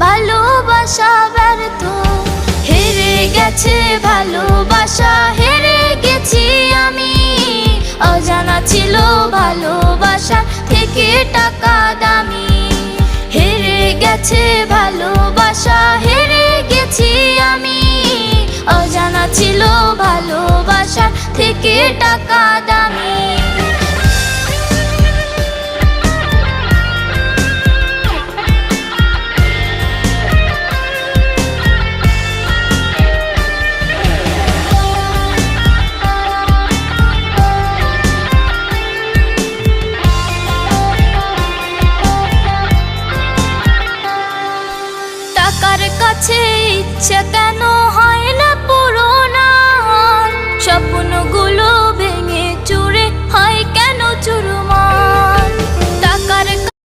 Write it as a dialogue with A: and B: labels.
A: ভালোবাসা ব্যর্থ। হেরে গেছে ভালোবাসা, হেরে গেছি আমি। অজানা ছিল ভালোবাসা থেকে টাকা দামি। হেরে গেছে ভালোবাসা, হেরে গেছি আমি। অজানা ছিল ভালোবাসা থেকে টাকা দামি। তার কাছে ইচ্ছা কেন হয় না পুরোনা? স্বপ্নগুলো